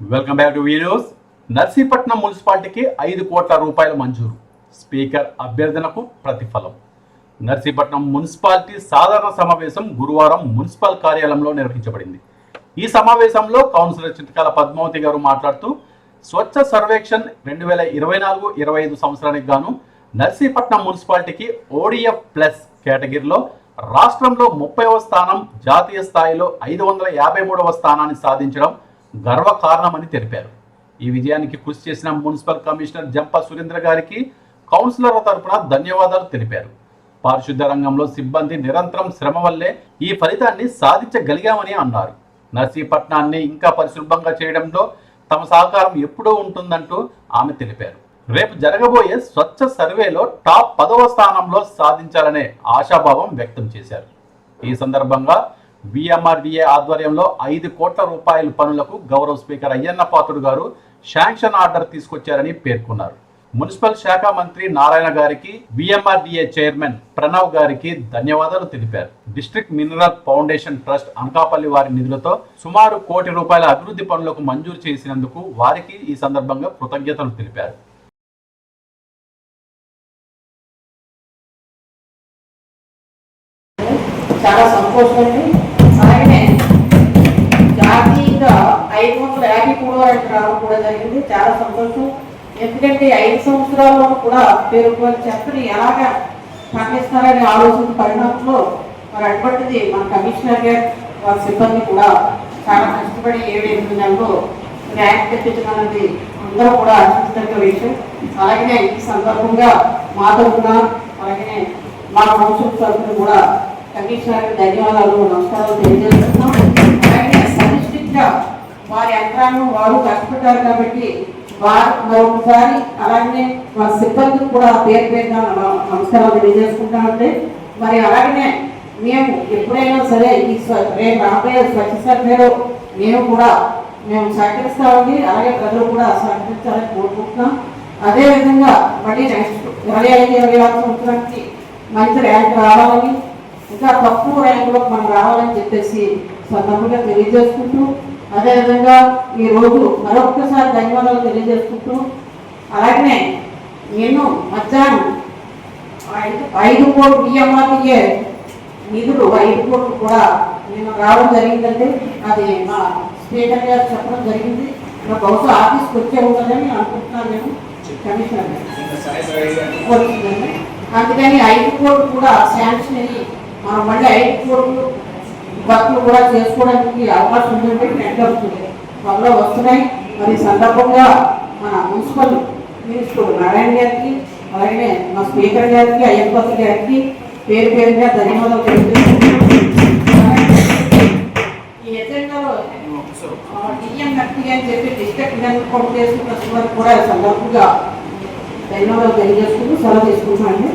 Welcome back to videos Narsipatnam మున్సిపాలిటీకి ఐదు కోట్ల రూపాయల మంజూరు. స్పీకర్ అభ్యర్థనకు ప్రతిఫలం. నర్సీపట్నం మున్సిపాలిటీ సాధారణ సమావేశం గురువారం మున్సిపల్ కార్యాలయంలో నిర్వహించబడింది. ఈ సమావేశంలో కౌన్సిలర్ చిట్కాల పద్మావతి గారు మాట్లాడుతూ స్వచ్ఛ సర్వేక్షణ్ రెండు వేల ఇరవై నాలుగు ఇరవై ఐదు సంవత్సరానికి గాను నర్సీపట్నం మున్సిపాలిటీకి ఓడిఎఫ్ ప్లస్ కేటగిరీలో రాష్ట్రంలో ముప్పైవ స్థానం జాతీయ స్థాయిలో ఐదు వందల యాభై మూడవ స్థానాన్ని సాధించడం గర్వకారణమని తెలిపారు. ఈ విజయానికి కృషి చేసిన మున్సిపల్ కమిషనర్ జంప సురేంద్ర గారికి కౌన్సిలర్ల తరపున ధన్యవాదాలు తెలిపారు. పారిశుద్ధ రంగంలో సిబ్బంది నిరంతరం శ్రమ వల్లే ఈ ఫలితాన్ని సాధించగలిగామని అన్నారు. నర్సీపట్నాన్ని ఇంకా పరిశుభ్రంగా చేయడంలో తమ సహకారం ఎప్పుడూ ఉంటుందంటూ ఆమె తెలిపారు. రేపు జరగబోయే స్వచ్ఛ సర్వేలో టాప్ పదవ స్థానంలో సాధించాలనే ఆశాభావం వ్యక్తం చేశారు. ఈ సందర్భంగా విఎంఆర్డిఏ ఆధ్వర్యంలో ఐదు కోట్ల రూపాయల పనులకు గౌరవ స్పీకర్ అయ్యన్న పాత్రుడు గారు శాంక్షన్ ఆర్డర్ తీసుకొచ్చారని పేర్కొన్నారు. మున్సిపల్ శాఖ మంత్రి నారాయణ గారికి విఎంఆర్డిఏ చైర్మన్ ప్రణవ్ గారికి ధన్యవాదాలు తెలిపారు. District mineral foundation trust Anakapalli వారి నిధులతో సుమారు కోటి రూపాయల అభివృద్ధి పనులకు మంజూరు చేసినందుకు వారికి ఈ సందర్భంగా కృతజ్ఞతలు తెలిపారు. చాలా సంతోషం రావడం జరిగింది. చాలా సంతోషం. ఎందుకంటే ఐదు సంవత్సరాల్లో కూడా పేరు చెత్తని ఎలాగ పంపిస్తారని ఆలోచన పరిణామంలో మరి అటువంటిది మన కమిషనర్ గారు వారి సిబ్బంది కూడా చాలా కష్టపడి ఏడు ఎనిమిది నెలలు ర్యాంక్ తెప్పించడం అనేది అందరూ కూడా ఆశించదగ్గ విషయం. అలాగనే ఈ సందర్భంగా మా తరఫున అలాగనే మా కౌన్సిల్ తరఫున కూడా కమిషనర్ ధన్యవాదాలు నమస్కారాలు తెలియజేస్తున్నాం. అలాగే సమిష్టిగా వారి యంత్రాంగం వారు కష్టపడ్డారు కాబట్టి వారు మరొకసారి అలాగే మా సిబ్బందికి కూడా పేరు పేరుగా నమస్కారాలు తెలియజేసుకుంటామంటే మరి అలాగనే మేము ఎప్పుడైనా సరే ఈ రేపు రాబోయే స్వచ్ఛ సర్వేలో మేము కూడా మేము సహకరిస్తామని అలాగే ప్రజలు కూడా సహకరించాలని కోరుకుంటున్నాం. అదేవిధంగా మళ్ళీ నెక్స్ట్ ఇరవై ఐదు ఇరవై ఆరు సంవత్సరానికి మంచి ర్యాంక్ రావాలని ఇంకా తక్కువ ర్యాంకులో మనం రావాలని చెప్పేసి సందర్భంగా తెలియజేసుకుంటూ అదేవిధంగా ఈ రోజు మరొక్కసారి ధన్యవాదాలు తెలియజేసుకుంటూ అలాగనే నేను మధ్యాహ్నం ఐదు కోట్లు బియ్యమాటియే నిధులు ఐదు కోట్లు కూడా నేను రావడం జరిగిందంటే అది మా స్పీకర్ గారు చెప్పడం జరిగింది. నా బహుశా ఆఫీస్కి వచ్చే ఉంటుందని అనుకుంటున్నాను నేను. కమిషనర్ వచ్చిందండి. అందుకని ఐదు కోట్లు కూడా శాంక్షన్ అయ్యి మనం మళ్ళీ ఐదు కోట్లు వర్క్లు కూడా చేసుకోవడానికి అవకాశం ఉందంటే నెట్ వస్తుంది. త్వరలో వస్తున్నాయి. మరి సందర్భంగా మన మున్సిపల్ మినిస్టర్ నారాయణ గారికి అలాగే మా స్పీకర్ గారికి అయ్యప్పతి గారికి పేరు పేరుగా ధన్యవాదాలు తెలియజేస్తున్నాను ఈ ఎజెండాలో డిఎం అని చెప్పి డిస్ట్రిక్ట్ డెవలప్మెంట్ చేసుకున్న కూడా సందర్భంగా ధన్యవాదాలు తెలియజేసుకుంటూ సెలవు తీసుకుంటున్నాను.